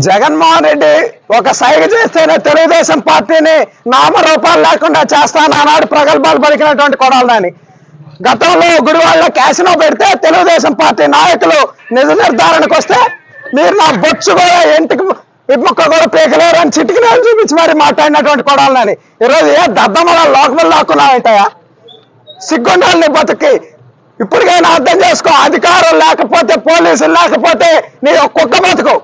జగన్మోహన్ రెడ్డి ఒక సైగ చేస్తేనే తెలుగుదేశం పార్టీని నామరూపాలు లేకుండా చేస్తాను ఆనాడు ప్రగల్భాలు పలికినటువంటి కొడాలని గతంలో గుడివాళ్ళ క్యాసినో పెడితే తెలుగుదేశం పార్టీ నాయకులు నిజ నిర్ధారణకు వస్తే మీరు నా బొచ్చు కూడా ఇంటికి ముక్క కూడా పీకలేరు అని చిటికి నేను చూపించి మరి మాట్లాడినటువంటి కొడాలని. ఈరోజు ఏ దద్దమ్మల లోకములు లాక్కున్నావేంటయా సిగ్గుండాలని బతుకి ఇప్పటికైనా అర్థం చేసుకో అధికారం లేకపోతే పోలీసులు లేకపోతే నీ కుక్క బతుకు.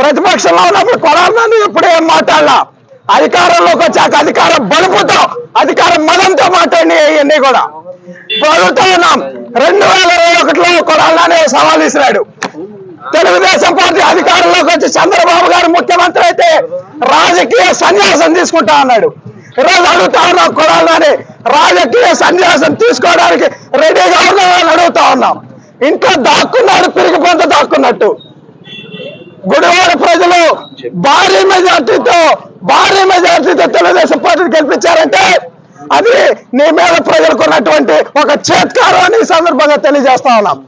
ప్రతిపక్షంలో ఉన్నప్పుడు కొడాలని ఇప్పుడు ఏం మాట్లాడలా? అధికారంలోకి వచ్చాక అధికారం బలుపుతో అధికారం మదంతో మాట్లాడినాయి ఇవన్నీ కూడా. ఇప్పుడు ఉన్నాం రెండు వేల ఇరవై ఒకటిలో కొడాలని సవాల్ ఇసిరాడు తెలుగుదేశం పార్టీ అధికారంలోకి వచ్చి చంద్రబాబు గారు ముఖ్యమంత్రి అయితే రాజకీయ సన్యాసం తీసుకుంటా అన్నాడు. ఈరోజు అడుగుతా ఉన్నాం కొడాలని రాజకీయ సన్యాసం తీసుకోవడానికి రెడీగా ఉన్నామని అడుగుతా ఉన్నాం. ఇంట్లో దాక్కున్నాడు పిరిగి పొంత దాక్కున్నట్టు. గుడివాడ ప్రజలు భారీ మెజార్టీతో భారీ మెజార్టీతో తెలుగుదేశం పార్టీని గెలిపించారంటే అది నీ మీద ప్రజలకున్నటువంటి ఒక చేత్కారం అని సందర్భంగా తెలియజేస్తా ఉన్నాం.